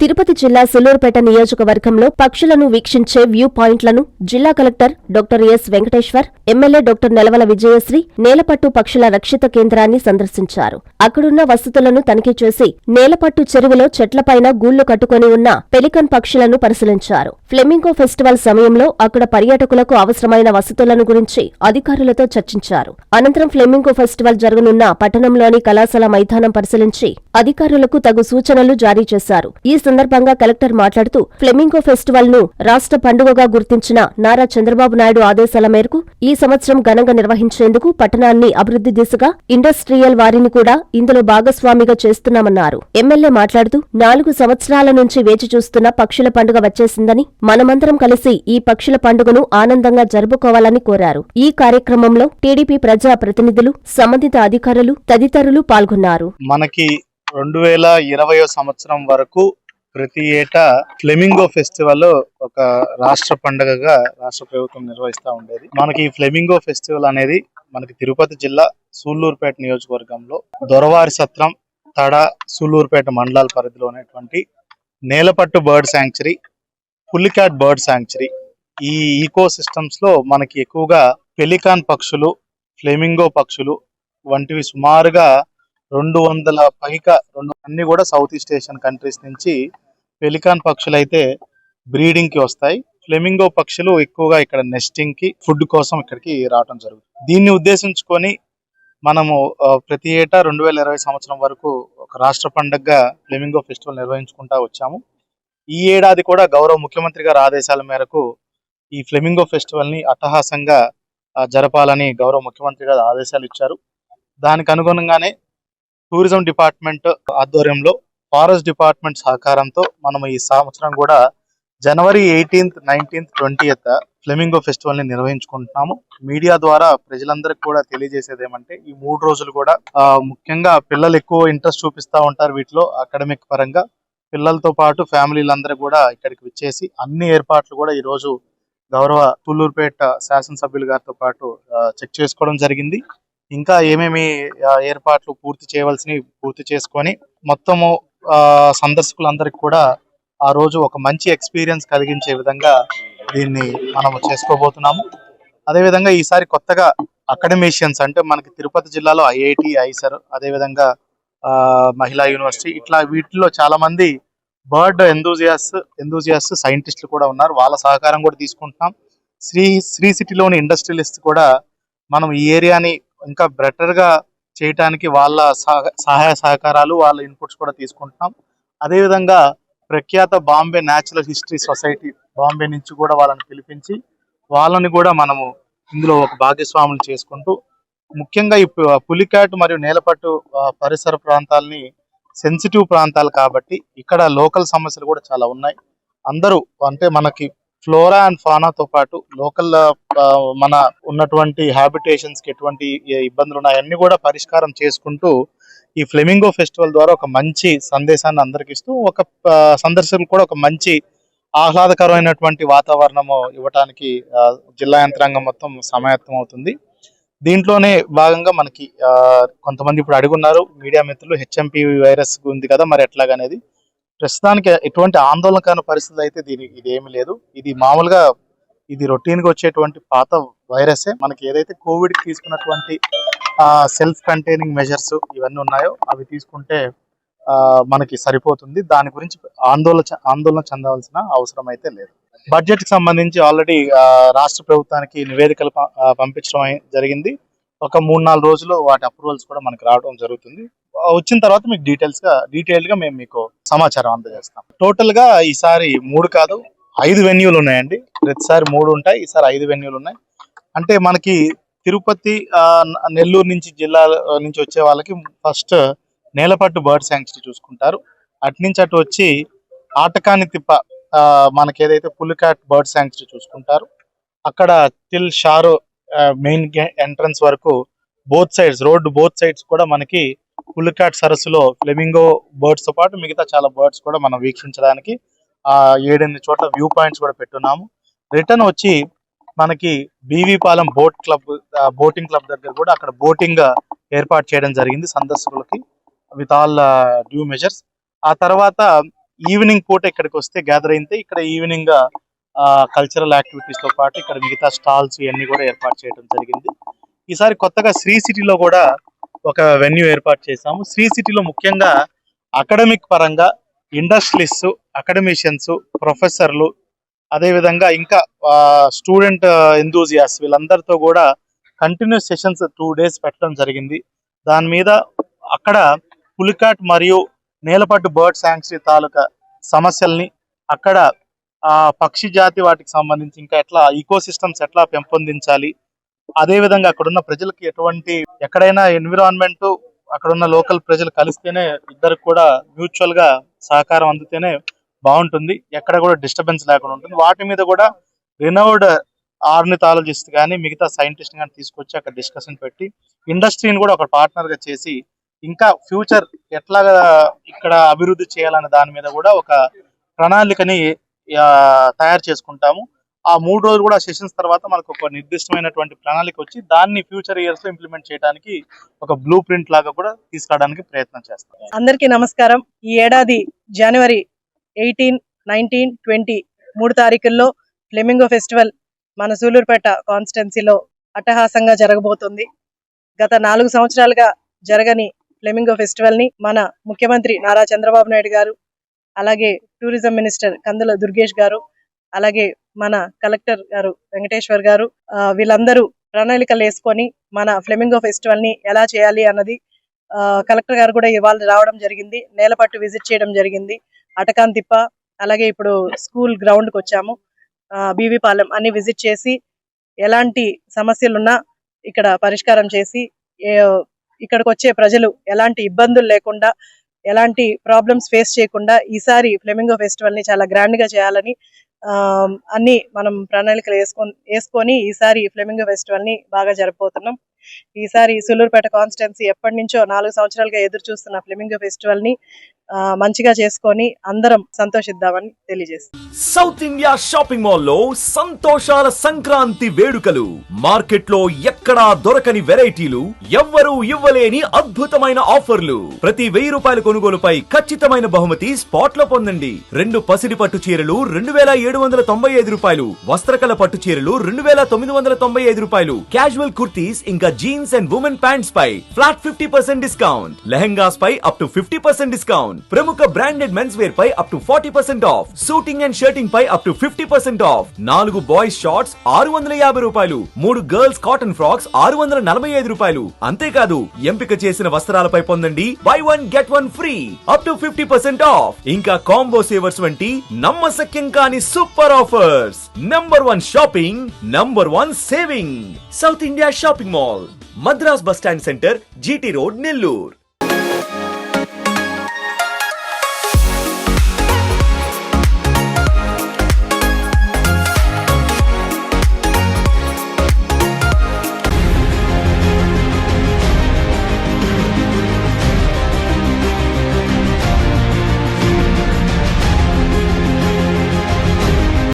తిరుపతి జిల్లా సులూరుపేట నియోజకవర్గంలో పక్షులను వీక్షించే వ్యూ పాయింట్లను జిల్లా collector doctor S Venkateswar MLA doctor Nelavala Vijayasree Nelapattu పక్షుల రక్షిత కేంద్రాన్ని సందర్శించారు. అక్కడున్న వసతులను తనిఖీ చేసి నేలపట్టు చెరువులో చెట్లపైన గూళ్ళు కట్టుకొని ఉన్న పెలికన్ పక్షులను పరిశీలించారు. ఫ్లెమింగో ఫెస్టివల్ సమయంలో అక్కడ పర్యాటకులకు అవసరమైన వసతులను గురించి అధికారులతో చర్చించారు. అనంతరం ఫ్లెమింగో ఫెస్టివల్ జరగనున్న పట్టణంలోని కళాశాల మైదానం పరిశీలించి అధికారులకు తగు సూచనలు జారీ చేశారు. ఈ సందర్భంగా కలెక్టర్ మాట్లాడుతూ ఫ్లెమింగో ఫెస్టివల్ను రాష్ట్ర పండుగగా గుర్తించిన నారా చంద్రబాబు నాయుడు ఆదేశాల మేరకు ఈ సంవత్సరం ఘనంగా నిర్వహించేందుకు పట్టణాన్ని అభివృద్ధి దిశగా ఇండస్ట్రియల్ వారిని కూడా ఇందులో భాగస్వామిగా చేస్తున్నామన్నారు. ఎమ్మెల్యే మాట్లాడుతూ నాలుగు సంవత్సరాల నుంచి వేచి చూస్తున్న పక్షుల పండుగ వచ్చేసిందని మనమందరం కలిసి ఈ పక్షుల పండుగను ఆనందంగా జరుపుకోవాలని కోరారు. ఈ కార్యక్రమంలో టీడీపీ ప్రజా ప్రతినిధులు సంబంధిత అధికారులు తదితరులు పాల్గొన్నారు. మనకి రెండు వేల ఇరవయో సంవత్సరం వరకు ప్రతి ఏటా ఫ్లెమింగో ఫెస్టివల్ ఒక రాష్ట్ర పండుగగా రాష్ట్ర ప్రభుత్వం నిర్వహిస్తూ ఉండేది. మనకి ఈ ఫ్లెమింగో ఫెస్టివల్ అనేది మనకి తిరుపతి జిల్లా సూళ్ళూరుపేట నియోజకవర్గంలో దొరవారి సత్రం తడ సూళ్ళూరుపేట మండలాల పరిధిలో ఉన్నటువంటి Nelapattu bird sanctuary Pulicat bird sanctuary ఈ ఈకో సిస్టమ్స్లో మనకి ఎక్కువగా పెలికాన్ పక్షులు ఫ్లెమింగో పక్షులు వంటివి సుమారుగా రెండు వందల పైగా రెండు అన్ని కూడా సౌత్ ఈస్ట్ ఏషియన్ కంట్రీస్ నుంచి పెలికాన్ పక్షులు అయితే బ్రీడింగ్కి వస్తాయి. ఫ్లెమింగో పక్షులు ఎక్కువగా ఇక్కడ నెస్టింగ్కి ఫుడ్ కోసం ఇక్కడికి రావడం జరుగుతుంది. దీన్ని ఉద్దేశించుకొని మనము ప్రతి ఏటా రెండు వేల ఇరవై సంవత్సరం వరకు ఒక రాష్ట్ర పండుగగా ఫ్లెమింగో ఫెస్టివల్ నిర్వహించుకుంటా వచ్చాము. ఈ ఏడాది కూడా గౌరవ ముఖ్యమంత్రి గారి ఆదేశాల మేరకు ఈ ఫ్లెమింగో ఫెస్టివల్ని అట్టహాసంగా జరపాలని గౌరవ ముఖ్యమంత్రి గారు ఆదేశాలు ఇచ్చారు. దానికి అనుగుణంగానే టూరిజం డిపార్ట్మెంట్ ఆధ్వర్యంలో ఫారెస్ట్ డిపార్ట్మెంట్ సహకారంతో మనం ఈ సంవత్సరం కూడా జనవరి ఎయిటీన్త్ నైన్టీన్త్ ట్వంటీయత్ ఫ్లెమింగో ఫెస్టివల్ని నిర్వహించుకుంటున్నాము. మీడియా ద్వారా ప్రజలందరికీ కూడా తెలియజేసేది ఏమంటే ఈ మూడు రోజులు కూడా ముఖ్యంగా పిల్లలు ఎక్కువ ఇంట్రెస్ట్ చూపిస్తా ఉంటారు వీటిలో అకాడమిక్ పరంగా. పిల్లలతో పాటు ఫ్యామిలీలందరూ కూడా ఇక్కడికి వచ్చేసి అన్ని ఏర్పాట్లు కూడా ఈ రోజు గౌరవ తుళ్ళూరుపేట శాసనసభ్యులు గారితో పాటు చెక్ చేసుకోవడం జరిగింది. ఇంకా ఏమేమి ఏర్పాట్లు పూర్తి చేయవలసినవి పూర్తి చేసుకొని మొత్తము ఆ, సందర్శకులందరికీ కూడా ఆ రోజు ఒక మంచి ఎక్స్పీరియన్స్ కలిగించే విధంగా దీన్ని మనం చేసుకోబోతున్నాము. అదేవిధంగా ఈసారి కొత్తగా అకాడమీషియన్స్ అంటే మనకి తిరుపతి జిల్లాలో ఐఐటి ఐసర్ అదేవిధంగా ఆ, మహిళా యూనివర్సిటీ ఇట్లా వీటిలో చాలా మంది బర్డ్ ఎందూజియాస్ ఎందూజియాస్ సైంటిస్టులు కూడా ఉన్నారు. వాళ్ళ సహకారం కూడా తీసుకుంటున్నాం. శ్రీ శ్రీ సిటీలోని ఇండస్ట్రియలిస్ట్ కూడా మనం ఈ ఏరియాని ఇంకా బెటర్గా చేయటానికి వాళ్ళ సహాయ సహకారాలు వాళ్ళ ఇన్పుట్స్ కూడా తీసుకుంటున్నాం. అదేవిధంగా ప్రఖ్యాత Bombay natural history society Bombay నుంచి కూడా వాళ్ళని పిలిపించి వాళ్ళని కూడా మనము ఇందులో ఒక భాగస్వాములు చేసుకుంటూ ముఖ్యంగా ఈ పులికాట్ మరియు నేలపట్టు పరిసర ప్రాంతాలని సెన్సిటివ్ ప్రాంతాలు కాబట్టి ఇక్కడ లోకల్ సమస్యలు కూడా చాలా ఉన్నాయి. అందరూ అంటే మనకి ఫ్లోరా అండ్ ఫానాతో పాటు లోకల్ uh, uh, మన ఉన్నటువంటి హ్యాబిటేషన్స్కి ఎటువంటి ఇబ్బందులు ఉన్నాయన్నీ కూడా పరిష్కారం చేసుకుంటూ ఈ ఫ్లెమింగో ఫెస్టివల్ ద్వారా ఒక మంచి సందేశాన్ని అందరికి ఇస్తూ ఒక uh, సందర్శకులు కూడా ఒక మంచి ఆహ్లాదకరమైనటువంటి వాతావరణము ఇవ్వటానికి ఆ, జిల్లా యంత్రాంగం మొత్తం సమాయత్తం అవుతుంది. దీంట్లోనే భాగంగా మనకి ఆ, కొంతమంది ఇప్పుడు అడుగున్నారు. మీడియా మిత్రులు హెచ్ఎంపి వైరస్ ఉంది కదా మరి ఎట్లాగనేది. ప్రస్తుతానికి ఎటువంటి ఆందోళనకరమైన పరిస్థితి అయితే దీని ఇది ఏమీ లేదు. ఇది మామూలుగా ఇది రొటీన్గా వచ్చేటువంటి పాత వైరసే. మనకి ఏదైతే కోవిడ్కి తీసుకున్నటువంటి సెల్ఫ్ కంటైనింగ్ మెజర్స్ ఇవన్నీ ఉన్నాయో అవి తీసుకుంటే ఆ, మనకి సరిపోతుంది. దాని గురించి ఆందోళన ఆందోళన చెందవలసిన అవసరం అయితే లేదు. బడ్జెట్కి సంబంధించి ఆల్రెడీ రాష్ట్ర ప్రభుత్వానికి నివేదికలు పంపించడం జరిగింది. ఒక మూడు నాలుగు రోజులు వాటి అప్రూవల్స్ కూడా మనకి రావడం జరుగుతుంది. వచ్చిన తర్వాత మీకు డీటెయిల్స్గా డీటెయిల్గా మేము మీకు సమాచారం అందజేస్తాం. టోటల్గా ఈసారి మూడు కాదు ఐదు వెన్యూలు ఉన్నాయండి. ప్రతిసారి మూడు ఉంటాయి ఈసారి ఐదు వెన్యూలు ఉన్నాయి. అంటే మనకి తిరుపతి ఆ, నెల్లూరు నుంచి జిల్లా నుంచి వచ్చే వాళ్ళకి ఫస్ట్ నేలపట్టు బర్డ్ శాంక్చురీ చూసుకుంటారు. అటు నుంచి అటు వచ్చి ఆటకాని తిప్ప ఆ, మనకి ఏదైతే పులికాట్ బర్డ్ శాంక్చురీ చూసుకుంటారు అక్కడ టిల్ షారో మెయిన్ ఎంట్రన్స్ వరకు both sides road both sides కూడా మనకి పులికాట్ సరస్సులో ఫ్లెమింగో బర్డ్స్తో పాటు మిగతా చాలా బర్డ్స్ కూడా మనం వీక్షించడానికి ఆ ఏడెనిమిది చోట్ల వ్యూ పాయింట్స్ కూడా పెట్టున్నాము. రిటర్న్ వచ్చి మనకి BVPalem boat club boating club దగ్గర కూడా అక్కడ బోటింగ్ ఏర్పాటు చేయడం జరిగింది సందర్శకులకి విత్ ఆల్ డ్యూ మెజర్స్. ఆ తర్వాత ఈవినింగ్ పూట ఇక్కడికి వస్తే గ్యాదర్ అయితే ఇక్కడ ఈవినింగ్ కల్చరల్ యాక్టివిటీస్తో పాటు ఇక్కడ మిగతా స్టాల్స్ ఇవన్నీ కూడా ఏర్పాటు చేయడం జరిగింది. ఈసారి కొత్తగా శ్రీ సిటీలో కూడా ఒక వెన్యూ ఏర్పాటు చేశాము. శ్రీ సిటీలో ముఖ్యంగా అకాడమిక్ పరంగా ఇండస్ట్రియలిస్ట్ అకాడమిషియన్స్ ప్రొఫెసర్లు అదేవిధంగా ఇంకా స్టూడెంట్ ఎంతూజియాస్ వీళ్ళందరితో కూడా కంటిన్యూస్ సెషన్స్ టూ డేస్ పెట్టడం జరిగింది. దాని మీద అక్కడ పులికాట్ మరియు నేలపట్టు బర్డ్ శాంక్చురీ తాలూకా సమస్యల్ని అక్కడ ఆ పక్షి జాతి వాటికి సంబంధించి ఇంకా ఎట్లా ఈకో సిస్టమ్స్ ఎట్లా పెంపొందించాలి అదే విధంగా అక్కడ ఉన్న ప్రజలకి ఎటువంటి ఎక్కడైనా ఎన్విరాన్మెంట్ అక్కడ ఉన్న లోకల్ ప్రజలు కలిస్తేనే ఇద్దరికి కూడా మ్యూచువల్గా సహకారం అందితేనే బాగుంటుంది. ఎక్కడ కూడా డిస్టర్బెన్స్ లేకుండా ఉంటుంది. వాటి మీద కూడా రినౌడ్ ఆర్నిథాలజిస్ట్ కానీ మిగతా సైంటిస్ట్ కానీ తీసుకొచ్చి అక్కడ డిస్కషన్ పెట్టి ఇండస్ట్రీని కూడా ఒక పార్ట్నర్గా చేసి ఇంకా ఫ్యూచర్ ఎట్లా ఇక్కడ అభివృద్ధి చేయాలనే దాని మీద కూడా ఒక ప్రణాళికని తయారు చేసుకుంటాము. ఆ మూడు రోజులు కూడా సెషన్స్ తర్వాత మనకు ఒక నిర్దిష్టమైనటువంటి ప్రణాళిక వచ్చి దాన్ని ఫ్యూచర్ ఇయర్స్లో ఇంప్లిమెంట్ చేయడానికి ఒక బ్లూ ప్రింట్ లాగా కూడా తీసుకురావడానికి ప్రయత్నం చేస్తాం. అందరికీ నమస్కారం. ఈ ఏడాది జనవరి ఎయిటీన్ నైన్టీన్ ట్వంటీ మూడు తారీఖుల్లో ఫ్లెమింగో ఫెస్టివల్ మన సూలూరుపేట కాన్స్టిట్యున్సీలో అట్టహాసంగా జరగబోతుంది. గత నాలుగు సంవత్సరాలుగా జరగని ఫ్లెమింగో ఫెస్టివల్ని మన ముఖ్యమంత్రి నారా చంద్రబాబు నాయుడు గారు అలాగే టూరిజం మినిస్టర్ కందుల దుర్గేష్ గారు అలాగే మన కలెక్టర్ గారు వెంకటేశ్వర్ గారు వీళ్ళందరూ ప్రణాళికలు వేసుకొని మన ఫ్లెమింగో ఫెస్టివల్ని ఎలా చేయాలి అన్నది కలెక్టర్ గారు కూడా ఇవాళ రావడం జరిగింది. నేలపట్టు విజిట్ చేయడం జరిగింది. అటకాన్ తిప్ప అలాగే ఇప్పుడు స్కూల్ గ్రౌండ్కి వచ్చాము. బీవీపాలెం అన్ని విజిట్ చేసి ఎలాంటి సమస్యలున్నా ఇక్కడ పరిష్కారం చేసి ఇక్కడికి వచ్చే ప్రజలు ఎలాంటి ఇబ్బందులు లేకుండా ఎలాంటి ప్రాబ్లమ్స్ ఫేస్ చేయకుండా ఈసారి ఫ్లెమింగో ఫెస్టివల్ని చాలా గ్రాండ్గా చేయాలని అన్ని మనం ప్రణాళికలు వేసుకొని వేసుకొని ఈసారి ఫ్లెమింగో ఫెస్టివల్ని బాగా జరపబోతున్నాం. ఈసారి సులూరుపేట కాన్స్టిట్యున్సీ ఎప్పటి నుంచో నాలుగు సంవత్సరాలుగా ఎదురు చూస్తున్న ఫ్లెమింగో ఫెస్టివల్ని మంచిగా చేసుకొని అందరం సంతోషిద్దామని తెలియజేస్తాం సౌత్ ఇండియా షాపింగ్ మాల్లో సంతోషాల సంక్రాంతి వేడుకలు. మార్కెట్లో ఎక్కడా దొరకని వెరైటీలు ఎవ్వరూ ఇవ్వలేని అద్భుతమైన ఆఫర్లు. ప్రతి వెయ్యి రూపాయల కొనుగోలుపై ఖచ్చితమైన బహుమతి స్పాట్లో పొందండి. రెండు పసిడి పట్టు చీరలు రెండు వేల ఏడు వందల తొంభై ఐదు రూపాయలు. వస్త్రకల పట్టు చీరలు రెండు వేల తొమ్మిది వందల తొంభై ఐదు రూపాయలు. క్యాజువల్ కుర్తీస్ ఇంకా jeans and women pants pi flat fifty percent discount. Lehengas pi up to fifty percent discount. ప్రముఖ branded men's wear pi up to forty percent off shooting and shirting pi up to fifty percent off నాలుగు boys shorts ఆరు వందల యాభై రూపాయలు. మూడు girls cotton frocks ఆరు వందల నలభై ఐదు రూపాయలు. అంతేకాదు ఎంపిక చేసిన వస్త్రాలపై పొందండి. Buy one get one free up to fifty percent off ఇంకా కాంబో సేవర్స్ వంటి నమ్మశక్యం కాని super offers number one shopping number one saving south India shopping mall Madras bus stand centre GT road Nellore